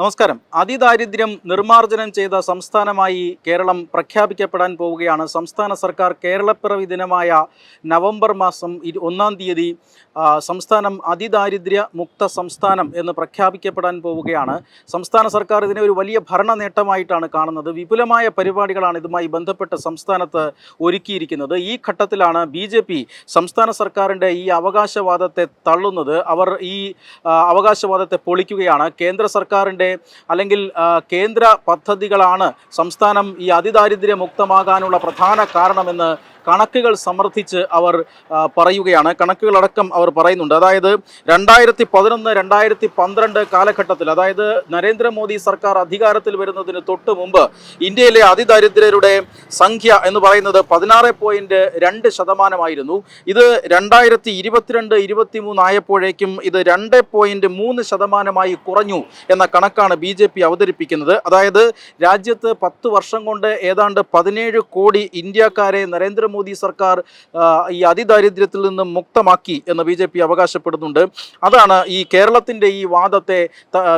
നമസ്കാരം. അതിദാരിദ്ര്യം നിർമ്മാർജനം ചെയ്ത സംസ്ഥാനമായി കേരളം പ്രഖ്യാപിക്കപ്പെടാൻ പോവുകയാണ്. സംസ്ഥാന സർക്കാർ കേരളപ്പിറവി ദിനമായ നവംബർ മാസം ഒന്നാം തീയതി സംസ്ഥാനം അതിദാരിദ്ര്യ മുക്ത സംസ്ഥാനം എന്ന് പ്രഖ്യാപിക്കപ്പെടാൻ പോവുകയാണ്. സംസ്ഥാന സർക്കാർ ഇതിനെ ഒരു വലിയ ഭരണ നേട്ടമായിട്ടാണ് കാണുന്നത്. വിപുലമായ പരിപാടികളാണ് ഇതുമായി ബന്ധപ്പെട്ട് സംസ്ഥാനത്ത് ഒരുക്കിയിരിക്കുന്നത്. ഈ ഘട്ടത്തിലാണ് ബി സംസ്ഥാന സർക്കാരിന്റെ ഈ അവകാശവാദത്തെ തള്ളുന്നത്. അവർ ഈ അവകാശവാദത്തെ പൊളിക്കുകയാണ്. കേന്ദ്ര സർക്കാരിന്റെ അല്ലെങ്കിൽ കേന്ദ്ര പദ്ധതികളാണ് സംസ്ഥാനം ഈ അതിദാരിദ്ര്യമുക്തമാകാനുള്ള പ്രധാന കാരണമെന്ന് കണക്കുകൾ സമർത്ഥിച്ച് അവർ പറയുകയാണ്. കണക്കുകളടക്കം അവർ പറയുന്നുണ്ട്. അതായത് രണ്ടായിരത്തി പതിനൊന്ന് രണ്ടായിരത്തി പന്ത്രണ്ട് കാലഘട്ടത്തിൽ അതായത് നരേന്ദ്രമോദി സർക്കാർ അധികാരത്തിൽ വരുന്നതിന് തൊട്ട് മുമ്പ് ഇന്ത്യയിലെ അതിദരിദ്രരുടെ സംഖ്യ എന്ന് പറയുന്നത് പതിനാറ് പോയിന്റ് രണ്ട് ശതമാനമായിരുന്നു. ഇത് രണ്ടായിരത്തി ഇരുപത്തിരണ്ട് ഇരുപത്തി മൂന്ന് ആയപ്പോഴേക്കും ഇത് രണ്ട് പോയിന്റ് മൂന്ന് ശതമാനമായി കുറഞ്ഞു എന്ന കണക്കാണ് ബി ജെ പി അവതരിപ്പിക്കുന്നത്. അതായത് രാജ്യത്ത് പത്ത് വർഷം കൊണ്ട് ഏതാണ്ട് പതിനേഴ് കോടി ഇന്ത്യക്കാരെ നരേന്ദ്രമോദി സർക്കാർ ആ, ഈ അതിദാരിദ്ര്യത്തിൽ നിന്ന് മുക്തമാക്കി എന്ന് ബി അവകാശപ്പെടുന്നുണ്ട്. അതാണ് ഈ കേരളത്തിന്റെ ഈ വാദത്തെ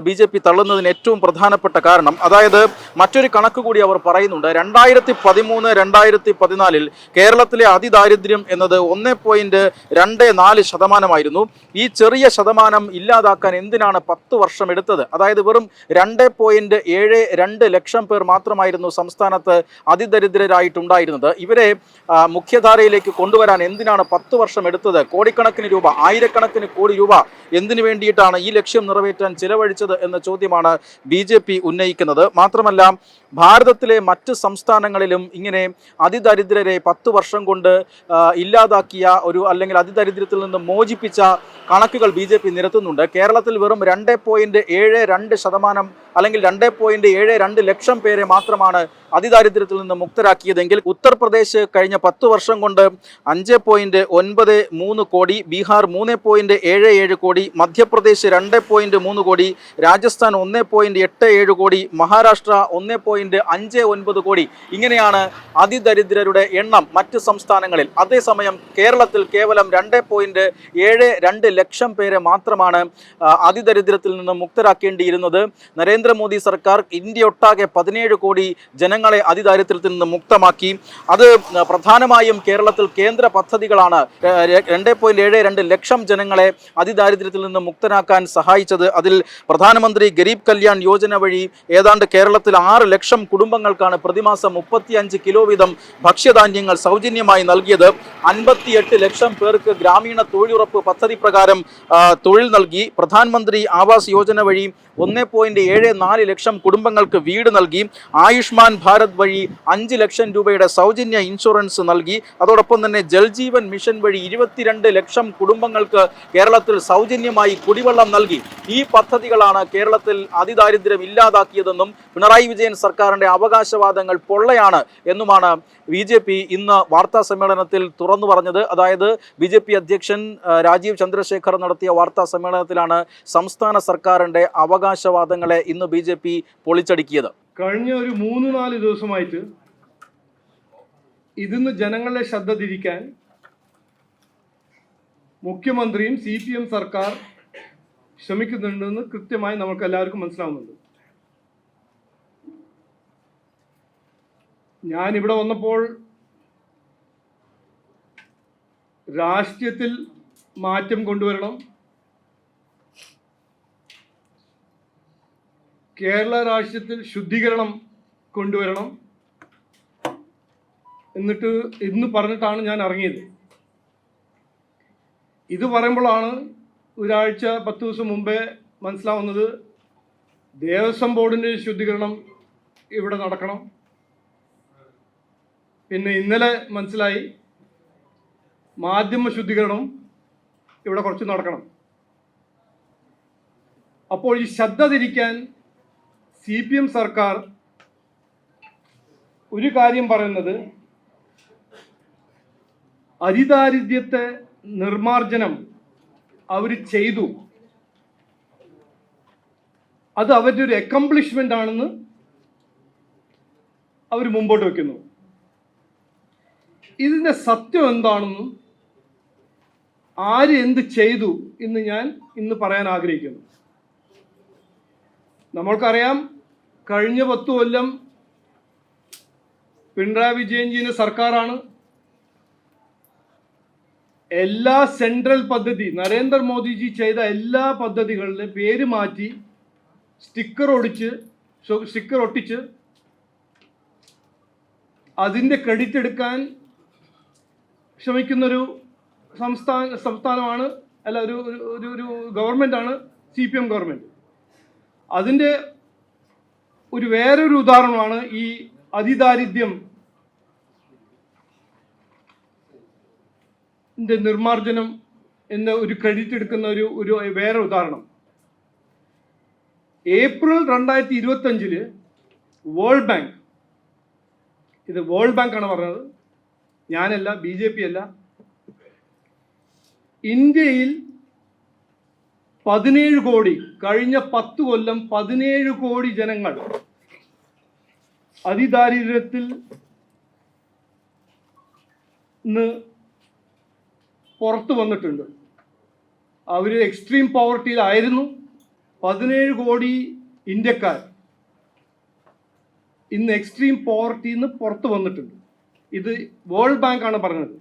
ബി ജെ പി തള്ളുന്നതിന് ഏറ്റവും പ്രധാനപ്പെട്ട കാരണം. അതായത് മറ്റൊരു കണക്ക് കൂടി അവർ പറയുന്നുണ്ട്. രണ്ടായിരത്തി പതിമൂന്ന് രണ്ടായിരത്തി പതിനാലിൽ കേരളത്തിലെ അതിദാരിദ്ര്യം എന്നത് ഒന്ന് പോയിന്റ് രണ്ട് നാല് ശതമാനമായിരുന്നു. ഈ ചെറിയ ശതമാനം ഇല്ലാതാക്കാൻ എന്തിനാണ് പത്ത് വർഷം എടുത്തത്? അതായത് വെറും രണ്ട് പോയിന്റ് ഏഴ് രണ്ട് ലക്ഷം പേർ മാത്രമായിരുന്നു സംസ്ഥാനത്ത് അതിദരിദ്രരായിട്ടുണ്ടായിരുന്നത്. ഇവരെ മുഖ്യധാരയിലേക്ക് കൊണ്ടുവരാൻ എന്തിനാണ് പത്ത് വർഷം എടുത്തത്? കോടിക്കണക്കിന് രൂപ ആയിരക്കണക്കിന് കോടി രൂപ എന്തിനു വേണ്ടിയിട്ടാണ് ഈ ലക്ഷ്യം നിറവേറ്റാൻ ചിലവഴിച്ചത് എന്ന ചോദ്യമാണ് ബി ജെ പി ഉന്നയിക്കുന്നത്. മാത്രമല്ല ഭാരതത്തിലെ മറ്റ് സംസ്ഥാനങ്ങളിലും ഇങ്ങനെ അതിദരിദ്രരെ പത്ത് വർഷം കൊണ്ട് ഇല്ലാതാക്കിയ ഒരു അല്ലെങ്കിൽ അതിദരിദ്രത്തിൽ നിന്ന് മോചിപ്പിച്ച കണക്കുകൾ ബി ജെ പി നിരത്തുന്നുണ്ട്. കേരളത്തിൽ വെറും രണ്ട് പോയിന്റ് ഏഴ് രണ്ട് ശതമാനം അല്ലെങ്കിൽ രണ്ട് പോയിന്റ് ഏഴ് രണ്ട് ലക്ഷം പേരെ മാത്രമാണ് അതിദാരിദ്ര്യത്തിൽ നിന്ന് മുക്തരാക്കിയതെങ്കിൽ ഉത്തർപ്രദേശ് കഴിഞ്ഞ പത്ത് വർഷം കൊണ്ട് അഞ്ച് പോയിന്റ് ഒൻപത് മൂന്ന് കോടി ബീഹാർ മൂന്ന് പോയിന്റ് ഏഴ് ഏഴ് കോടി മധ്യപ്രദേശ് രണ്ട് പോയിന്റ് മൂന്ന് കോടി രാജസ്ഥാൻ ഒന്ന് പോയിന്റ് എട്ട് ഏഴ് കോടി മഹാരാഷ്ട്ര ഒന്ന് പോയിന്റ് അഞ്ച് ഒൻപത് കോടി. ഇങ്ങനെയാണ് അതിദരിദ്രരുടെ എണ്ണം മറ്റ് സംസ്ഥാനങ്ങളിൽ. അതേസമയം കേരളത്തിൽ കേവലം രണ്ട് പോയിന്റ് ഏഴ് രണ്ട് ലക്ഷം പേരെ മാത്രമാണ് അതിദരിദ്രത്തിൽ നിന്ന് മുക്തരാക്കേണ്ടിയിരുന്നത്. നരേന്ദ്രമോദി സർക്കാർ ഇന്ത്യ ഒട്ടാകെ പതിനേഴ് കോടി ജനങ്ങളെ അതിദാരിദ്ര്യത്തിൽ നിന്ന് മുക്തമാക്കി. അത് പ്രധാനമായും കേരളത്തിൽ കേന്ദ്ര പദ്ധതികളാണ് രണ്ട് പോയിന്റ് ഏഴ് രണ്ട് ലക്ഷം ജനങ്ങളെ അതിദാരിദ്ര്യത്തിൽ നിന്ന് മുക്തനാക്കാൻ സഹായിച്ചത്. അതിൽ പ്രധാനമന്ത്രി ഗരീബ് കല്യാൺ യോജന വഴി ഏതാണ്ട് കേരളത്തിൽ ആറ് ലക്ഷം കുടുംബങ്ങൾക്കാണ് പ്രതിമാസം മുപ്പത്തിയഞ്ച് കിലോ വീതം ഭക്ഷ്യധാന്യങ്ങൾ സൗജന്യമായി നൽകിയത്. അൻപത്തിയെട്ട് ലക്ഷം പേർക്ക് ഗ്രാമീണ തൊഴിലുറപ്പ് പദ്ധതി പ്രകാരം തൊഴിൽ നൽകി. പ്രധാനമന്ത്രി ആവാസ് യോജന വഴി ഒന്ന് പോയിന്റ് ഏഴ് നാല് ലക്ഷം കുടുംബങ്ങൾക്ക് വീട് നൽകി. ആയുഷ്മാൻ ഭാരത് വഴി അഞ്ച് ലക്ഷം രൂപയുടെ സൗജന്യ ഇൻഷുറൻസ് നൽകി. അതോടൊപ്പം തന്നെ ജൽജീവൻ മിഷൻ വഴി ഇരുപത്തിരണ്ട് ലക്ഷം കുടുംബങ്ങൾക്ക് കേരളത്തിൽ സൗജന്യമായി കുടിവെള്ളം നൽകി. ഈ പദ്ധതികളാണ് കേരളത്തിൽ അതിദാരിദ്ര്യം ഇല്ലാതാക്കിയതെന്നും പിണറായി വിജയൻ സർക്കാരിന്റെ അവകാശവാദങ്ങൾ പൊള്ളയാണ് എന്നുമാണ് ബി ജെ പി ഇന്ന് വാർത്താ സമ്മേളനത്തിൽ തുറന്നു പറഞ്ഞത്. അതായത് ബി ജെ പി അധ്യക്ഷൻ രാജീവ് ചന്ദ്രശേഖർ നടത്തിയ വാർത്താ സമ്മേളനത്തിലാണ് സംസ്ഥാന സർക്കാരിന്റെ അവകാശവാദങ്ങളെ ഇന്ന് ബി ജെ പി പൊളിച്ചടുക്കിയത്. കഴിഞ്ഞ ഒരു മൂന്ന് നാല് ദിവസമായിട്ട് ഇതിന്ന് ജനങ്ങളുടെ ശ്രദ്ധ തിരിക്കാൻ മുഖ്യമന്ത്രിയും സി പി എം സർക്കാർ ശ്രമിക്കുന്നുണ്ടെന്ന് കൃത്യമായി നമുക്ക് എല്ലാവർക്കും മനസ്സിലാവുന്നുണ്ട്. ഞാൻ ഇവിടെ വന്നപ്പോൾ രാഷ്ട്രീയത്തിൽ മാറ്റം കൊണ്ടുവരണം. കേരള രാഷ്ട്രീയത്തിൽ ശുദ്ധീകരണം കൊണ്ടുവരണം. എന്നിട്ട് ഇന്ന് പറഞ്ഞിട്ടാണ് ഞാൻ ഇറങ്ങിയത്. ഇത് പറയുമ്പോഴാണ് ഒരാഴ്ച പത്ത് ദിവസം മുമ്പേ മനസ്സിലാവുന്നത് ദേവസ്വം ബോർഡിന്റെ ശുദ്ധീകരണം ഇവിടെ നടക്കണം. പിന്നെ ഇന്നലെ മനസ്സിലായി മാധ്യമ ശുദ്ധീകരണം ഇവിടെ കുറച്ച് നടക്കണം. അപ്പോൾ ഈ ശ്രദ്ധ തിരിക്കാൻ സി സർക്കാർ ഒരു കാര്യം പറയുന്നത് അതിദാരിദ്ര്യത്തെ നിർമാർജനം അവർ ചെയ്തു. അത് അവരുടെ ഒരു അക്കംപ്ലിഷ്മെന്റ് ആണെന്ന് അവർ മുമ്പോട്ട് വെക്കുന്നു. ഇതിന്റെ സത്യം എന്താണെന്നും ആര് എന്ത് ചെയ്തു എന്ന് ഞാൻ ഇന്ന് പറയാൻ ആഗ്രഹിക്കുന്നു. നമ്മൾക്കറിയാം കഴിഞ്ഞ പത്തു കൊല്ലം പിണറായി വിജയൻജിയുടെ സർക്കാരാണ്. എല്ലാ സെൻട്രൽ പദ്ധതി നരേന്ദ്രമോദിജി ചെയ്ത എല്ലാ പദ്ധതികളിലും പേര് മാറ്റി സ്റ്റിക്കർ ഒടിച്ച് സ്റ്റിക്കർ ഒട്ടിച്ച് അതിന്റെ ക്രെഡിറ്റ് എടുക്കാൻ ശ്രമിക്കുന്നൊരു സംസ്ഥാന സംസ്ഥാനമാണ് അല്ല ഒരു ഒരു- ഒരു ഗവൺമെന്റാണ് സി പി എം ഗവൺമെന്റ്. അതിന്റെ ഒരു വേറൊരു ഉദാഹരണമാണ് ഈ അതിദാരിദ്ര്യം ന്റെ നിർമാർജനം എന്ന ഒരു ക്രെഡിറ്റ് എടുക്കുന്ന ഒരു ഒരു വേറെ ഉദാഹരണം. ഏപ്രിൽ രണ്ടായിരത്തി ഇരുപത്തി അഞ്ചിൽ വേൾഡ് ബാങ്ക് ഇത് വേൾഡ് ബാങ്ക് ആണ് പറഞ്ഞത്. ഞാനല്ല ബി ജെ പി അല്ല. ഇന്ത്യയിൽ പതിനേഴ് കോടി കഴിഞ്ഞ പത്ത് കൊല്ലം പതിനേഴ് കോടി ജനങ്ങൾ അതിദാരിദ്ര്യത്തിൽ പുറത്തു വന്നിട്ടുണ്ട്. അവർ എക്സ്ട്രീം പോവർട്ടിയിലായിരുന്നു പതിനേഴ് കോടി ഇന്ത്യക്കാർ ഇന്ന് എക്സ്ട്രീം പോവർട്ടിയിൽ നിന്ന് പുറത്തു വന്നിട്ടുണ്ട്. ഇത് വേൾഡ് ബാങ്കാണ് പറഞ്ഞത്.